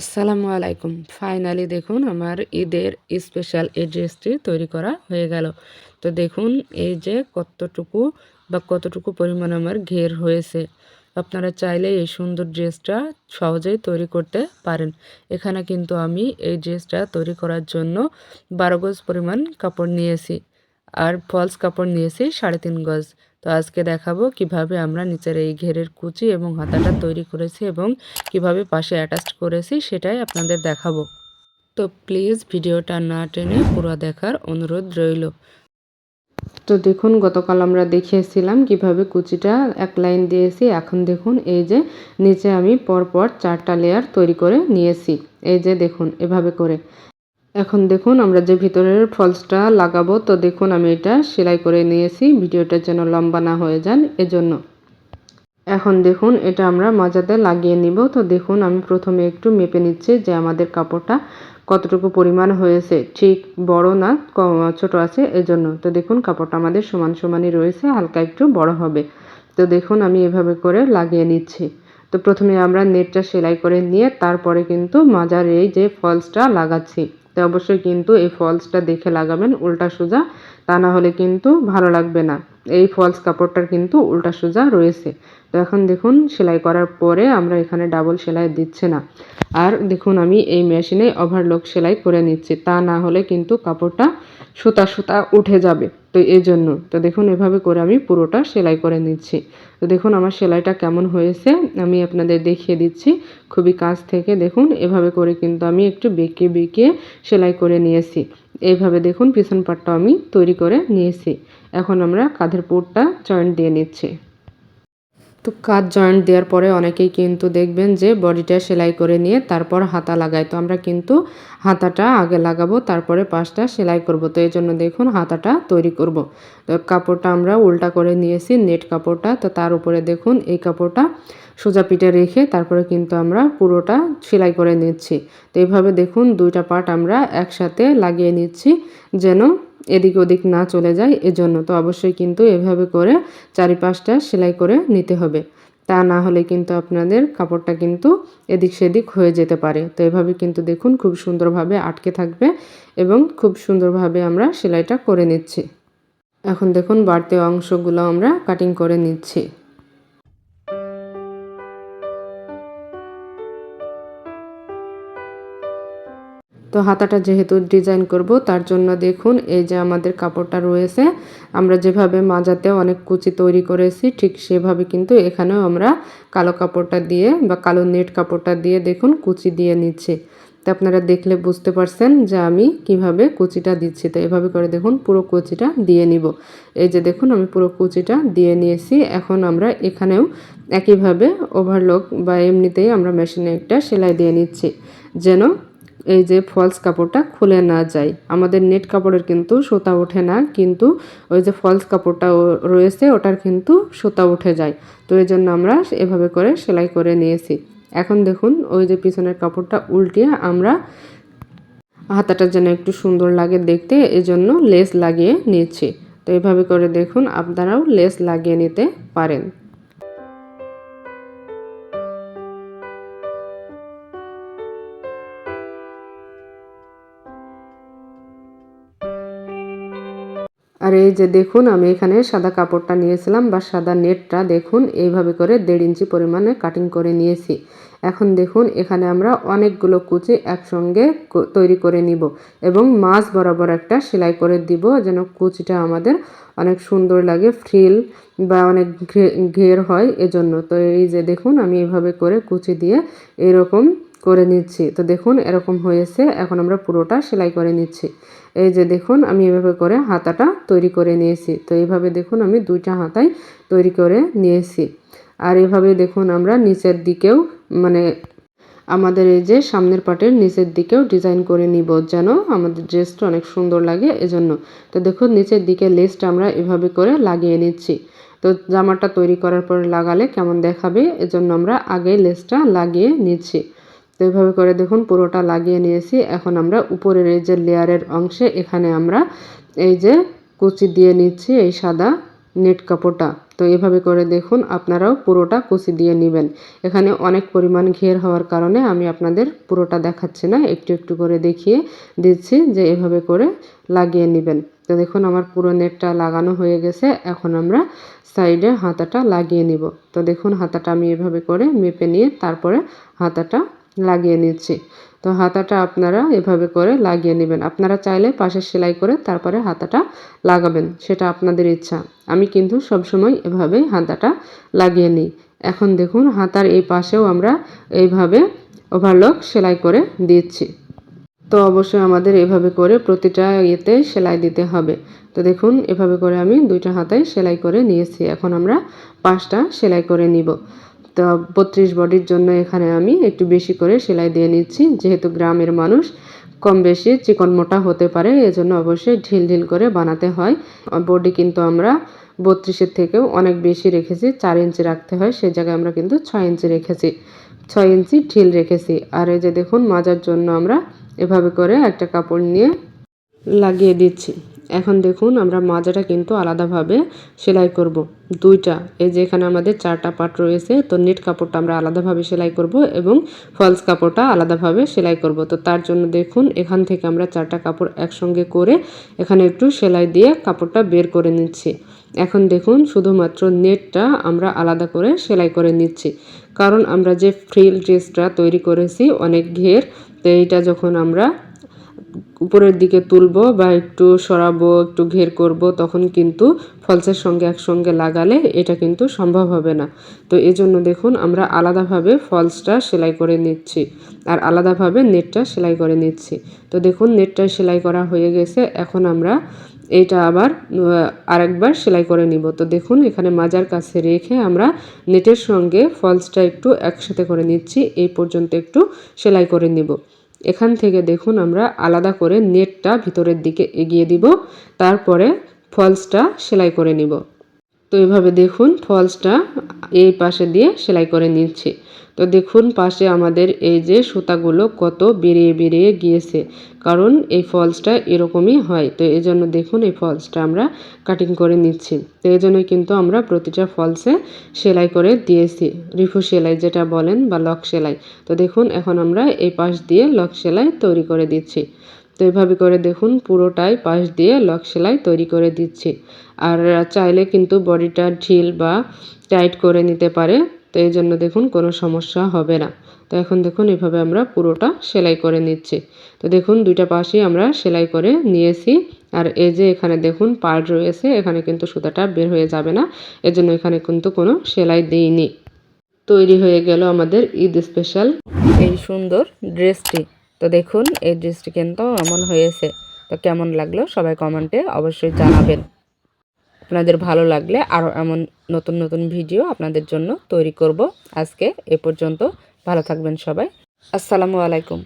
আসসালামু আলাইকুম। ফাইনালি দেখুন আমার ঈদের স্পেশাল এই ড্রেসটি তৈরি করা হয়ে গেল। তো দেখুন এই যে কতটুকু বা কতটুকু পরিমাণ আমার ঘের হয়েছে। আপনারা চাইলে এই সুন্দর ড্রেসটা সহজেই তৈরি করতে পারেন। এখানে কিন্তু আমি এই ড্রেসটা তৈরি করার জন্য বারো গজ পরিমাণ কাপড় নিয়েছি। আর ফলস কাপড় নিয়েছি সাড়ে তিন গজ। তো আজকে দেখাবো কীভাবে আমরা নিচের এই ঘেরের কুচি এবং হাতাটা তৈরি করেছি এবং কীভাবে পাশে অ্যাটাচ করেছি সেটাই আপনাদের দেখাবো। তো প্লিজ ভিডিওটা না টেনে পুরো দেখার অনুরোধ রইল। তো দেখুন, গতকাল আমরা দেখিয়েছিলাম কীভাবে কুচিটা এক লাইন দিয়েছি। এখন দেখুন, এই যে নিচে আমি পরপর চারটা লেয়ার তৈরি করে নিয়েছি। এই যে দেখুন, এভাবে করে। এখন দেখুন আমরা যে ভিতরের ফলসটা লাগাবো, তো দেখুন আমি এটা সেলাই করে নিয়েছি। ভিডিওটা যেন লম্বা না হয়ে যান, এজন্য। এখন দেখুন এটা আমরা মাজাতে লাগিয়ে নিব। তো দেখুন আমি প্রথমে একটু মেপে নিচ্ছি যে আমাদের কাপড়টা কতটুকু পরিমাণ হয়েছে। ঠিক বড় না ছোট আছে, এজন্য। তো দেখুন কাপড়টা আমাদের সমান সমানই রয়েছে, হালকা একটু বড় হবে। তো দেখুন আমি এভাবে করে লাগিয়ে নিচ্ছি। তো প্রথমে আমরা নেটটা সেলাই করে নিয়ে তারপরে কিন্তু মাজার এই যে ফলসটা লাগাচ্ছি। তো অবশ্যই কিন্তু এই ফলসটা দেখে লাগাবেন উল্টা সোজা, তা না হলে কিন্তু ভালো লাগবে না। এই ফলস কাপড়টার কিন্তু উল্টা সোজা রয়েছে। তো এখন দেখুন, সেলাই করার পরে আমরা এখানে ডাবল সেলাই দিচ্ছে না। আর দেখুন, আমি এই মেশিনে ওভারলক সেলাই করে নিচ্ছি। তা না হলে কিন্তু কাপড়টা সুতা সুতা উঠে যাবে। তো এই জন্য, তো দেখুন, এভাবে করে আমি পুরোটা সেলাই করে নিচ্ছি। তো দেখুন, আমার সেলাইটা কেমন হয়েছে, আমি আপনাদের দেখিয়ে দিচ্ছি। খুবই কাছ থেকে দেখুন, এভাবে করে কিন্তু আমি একটু বেঁকে বেঁকে সেলাই করে নিয়েছি। এইভাবে দেখুন, পিছন পাটটা আমি তৈরি করে নিয়েছি। এখন আমরা কাঁধের পুরটা জয়েন্ট দিয়ে নিচ্ছি। তো কাজ জয়েন্ট দেওয়ার পরে অনেকেই কিন্তু দেখবেন যে বডিটা সেলাই করে নিয়ে তারপর হাতা লাগায়। তো আমরা কিন্তু হাতাটা আগে লাগাবো, তারপরে পাশটা সেলাই করব। তো এই জন্য দেখুন হাতাটা তৈরি করব। তো কাপড়টা আমরা উল্টা করে নিয়েছি, নেট কাপড়টা। তো তার উপরে দেখুন এই কাপড়টা সোজা পিঠে রেখে তারপরে কিন্তু আমরা পুরোটা সেলাই করে নিচ্ছি। তো এইভাবে দেখুন দুইটা পার্ট আমরা একসাথে লাগিয়ে নিচ্ছি যেন এদিক ওদিক না চলে যায়, এজন্য তো অবশ্যই কিন্তু এভাবে করে চারিপাশটা সেলাই করে নিতে হবে। তা না হলে কিন্তু আপনাদের কাপড়টা কিন্তু এদিক সেদিক হয়ে যেতে পারে। তো এভাবে কিন্তু দেখুন খুব সুন্দরভাবে আটকে থাকবে এবং খুব সুন্দরভাবে আমরা সেলাইটা করে নিচ্ছি। এখন দেখুন বাড়তি অংশগুলো আমরা কাটিং করে নিচ্ছি। তো হাতাটা যেহেতু ডিজাইন করব, তার জন্য দেখুন এই যে আমাদের কাপড়টা রয়েছে, আমরা যেভাবে মাজাতে অনেক কুচি তৈরি করেছি, ঠিক সেভাবে কিন্তু এখানেও আমরা কালো কাপড়টা দিয়ে বা কালো নেট কাপড়টা দিয়ে দেখুন কুচি দিয়ে নিচ্ছি। তো আপনারা দেখলে বুঝতে পারছেন যে আমি কীভাবে কুচিটা দিচ্ছি। তো এভাবে করে দেখুন পুরো কুচিটা দিয়ে নিব। এই যে দেখুন আমি পুরো কুচিটা দিয়ে নিয়েছি। এখন আমরা এখানেও একইভাবে ওভারলক বা এমনিতেই আমরা মেশিনে একটা সেলাই দিয়ে নিচ্ছি। যেন এই যে ফলস কাপড়টা খুলে না যায়। আমাদের নেট কাপড়ের কিন্তু সুতা ওঠে না, কিন্তু ওই যে ফলস কাপড়টা রয়েছে, ওটার কিন্তু সুতা উঠে যায়। তো এই জন্য আমরা এভাবে করে সেলাই করে নিয়েছি। এখন দেখুন, ওই যে পিছনের কাপড়টা উল্টিয়ে আমরা হাতাটা যেন একটু সুন্দর লাগে দেখতে এজন্য লেস লাগিয়ে নিয়েছি তো এভাবে করে দেখুন, আপনারাও লেস লাগিয়ে নিতে পারেন। আর এই যে দেখুন, আমি এখানে সাদা কাপড়টা নিয়েছিলাম বা সাদা নেটটা দেখুন, এইভাবে করে দেড় ইঞ্চি পরিমাণে কাটিং করে নিয়েছি। এখন দেখুন, এখানে আমরা অনেকগুলো কুচি একসঙ্গে তৈরি করে নিব এবং মাছ বরাবর একটা সেলাই করে দিব যেন কুচিটা আমাদের অনেক সুন্দর লাগে ফ্রিল বা অনেক ঘের হয় এজন্য। তো এই যে দেখুন, আমি এভাবে করে কুচি দিয়ে এরকম করে নিচ্ছি। তো দেখুন, এরকম হয়েছে। এখন আমরা পুরোটা সেলাই করে নিচ্ছি। এই যে দেখুন, আমি এভাবে করে হাতাটা তৈরি করে নিয়েছি। তো এইভাবে দেখুন, আমি দুইটা হাতাই তৈরি করে নিয়েছি। আর এভাবে দেখুন, আমরা নিচের দিকেও মানে আমাদের এই যে সামনের পাটের নিচের দিকেও ডিজাইন করে নিব যেন আমাদের ড্রেসটা অনেক সুন্দর লাগে এজন্য। তো দেখুন, নিচের দিকে লেসটা আমরা এভাবে করে লাগিয়ে নিচ্ছি। তো জামাটা তৈরি করার পর লাগালে কেমন দেখাবে? এজন্য আমরা আগে লেসটা লাগিয়ে নিচ্ছি। তো এইভাবে করে দেখুন, পুরোটা লাগিয়ে নিয়েছি। এখন আমরা উপরের এই যে লেয়ারের অংশে এখানে আমরা এই যে কুচি দিয়ে নিচ্ছি এই সাদা নেট কাপড়টা। তো এভাবে করে দেখুন, আপনারাও পুরোটা কুচি দিয়ে নেবেন। এখানে অনেক পরিমাণ ঘের হওয়ার কারণে আমি আপনাদের পুরোটা দেখাচ্ছি না, একটু একটু করে দেখিয়ে দিচ্ছি যে এভাবে করে লাগিয়ে নেবেন। তো দেখুন, আমার পুরো নেটটা লাগানো হয়ে গেছে, এখন আমরা সাইডে হাতাটা লাগিয়ে নিব। তো দেখুন, হাতাটা আমি এভাবে করে মেপে নিয়ে তারপরে হাতাটা লাগিয়ে নিচ্ছি। তো হাতাটা আপনারা এভাবে করে লাগিয়ে নেবেন। আপনারা চাইলে পাশে সেলাই করে তারপরে হাতাটা লাগাবেন, সেটা আপনাদের ইচ্ছা। আমি কিন্তু সবসময় এভাবেই হাতাটা লাগিয়ে নিই। এখন দেখুন, হাতার এই পাশেও আমরা এইভাবে ওভারলক সেলাই করে দিচ্ছি। তো অবশ্যই আমাদের এভাবে করে প্রতিটা ইয়েতে সেলাই দিতে হবে। তো দেখুন, এভাবে করে আমি দুইটা হাতায় সেলাই করে নিয়েছি। এখন আমরা পাঁচটা সেলাই করে নিব। তো বত্রিশ বডির জন্য এখানে আমি একটু বেশি করে সেলাই দিয়ে নিচ্ছি। যেহেতু গ্রামের মানুষ, কম বেশি চিকন মোটা হতে পারে, এজন্য অবশ্যই ঢিল ঢিল করে বানাতে হয়। বডি কিন্তু আমরা বত্রিশের থেকেও অনেক বেশি রেখেছি, চার ইঞ্চি রাখতে হয়, সেই জায়গায় আমরা কিন্তু ছয় ইঞ্চি রেখেছি। ছয় ইঞ্চি ঢিল রেখেছি। আর এই যে দেখুন, মাজার জন্য আমরা এভাবে করে একটা কাপড় নিয়ে লাগিয়ে দিচ্ছি। এখন দেখুন আমরা মাজাটা কিন্তু আলাদাভাবে সেলাই করব। দুইটা, এই যে এখানে আমাদের চারটা পাট রয়েছে, তো নেট কাপড়টা আমরা আলাদাভাবে সেলাই করব এবং ফলস কাপড়টা আলাদাভাবে সেলাই করব। তো তার জন্য দেখুন এখান থেকে আমরা চারটা কাপড় একসঙ্গে করে এখানে একটু সেলাই দিয়ে কাপড়টা বের করে নিচ্ছি। এখন দেখুন শুধুমাত্র নেটটা আমরা আলাদা করে সেলাই করে নিচ্ছি। কারণ আমরা যে ফ্রিল ড্রেসটা তৈরি করেছি অনেক ঘের, তো এইটা যখন আমরা উপরের দিকে তুলবো বা একটু সরাবো, একটু ঘের করব, তখন কিন্তু ফলসের সঙ্গে একসঙ্গে লাগালে এটা কিন্তু সম্ভব হবে না। তো এজন্য দেখুন, আমরা আলাদাভাবে ফলসটা সেলাই করে নিচ্ছি আর আলাদাভাবে নেটটা সেলাই করে নিচ্ছি। তো দেখুন, নেটটা সেলাই করা হয়ে গেছে, এখন আমরা এটা আবার আরেকবার সেলাই করে নিব। তো দেখুন, এখানে মাজার কাছে রেখে আমরা নেটের সঙ্গে ফলসটা একটু একসাথে করে নিচ্ছি, এই পর্যন্ত একটু সেলাই করে নিব। এখান থেকে দেখুন আমরা আলাদা করে নেটটা ভিতরের দিকে এগিয়ে দিব, তারপরে ফলসটা সেলাই করে নিব। তো এভাবে দেখুন ফলসটা এই পাশে দিয়ে সেলাই করে নিচ্ছি। তো দেখুন পাশে আমাদের এই যে সুতাগুলো কত বেরিয়ে বেরিয়ে গিয়েছে। কারণ এই ফলসটা এরকমই হয়। তো এই জন্য দেখুন এই ফলসটা আমরা কাটিং করে নিচ্ছি। তো এই জন্যই কিন্তু আমরা প্রতিটা ফলসে সেলাই করে দিয়েছি। রিফু সেলাই যেটা বলেন বা লক সেলাই। তো দেখুন এখন আমরা এই পাশ দিয়ে লক সেলাই তৈরি করে দিচ্ছি। তো এইভাবে করে দেখুন পুরোটাই পাশ দিয়ে লক সেলাই তৈরি করে দিচ্ছি। আর চাইলে কিন্তু বডিটা ঢিল বা টাইট করে নিতে পারে। তো এই জন্য দেখুন কোনো সমস্যা হবে না। তো এখন দেখুন এভাবে আমরা পুরোটা সেলাই করে নিচ্ছি। তো দেখুন দুইটা পাশেই আমরা সেলাই করে নিয়েছি। আর এই যে এখানে দেখুন পার্ট রয়েছে, এখানে কিন্তু সুতাটা বের হয়ে যাবে না। এজন্য এখানে কিন্তু কোনো সেলাই দিইনি। তৈরি হয়ে গেল আমাদের ঈদ স্পেশাল। এই সুন্দর ড্রেসটি। তো দেখুন এই ড্রেসটি কিন্তু এমন হয়েছে। তো কেমন লাগল সবাই কমেন্টে অবশ্যই জানাবেন। আপনাদের ভালো লাগলে আরও এমন নতুন নতুন ভিডিও আপনাদের জন্য তৈরি করব। আজকে এ পর্যন্ত। ভালো থাকবেন সবাই। আসসালামু আলাইকুম।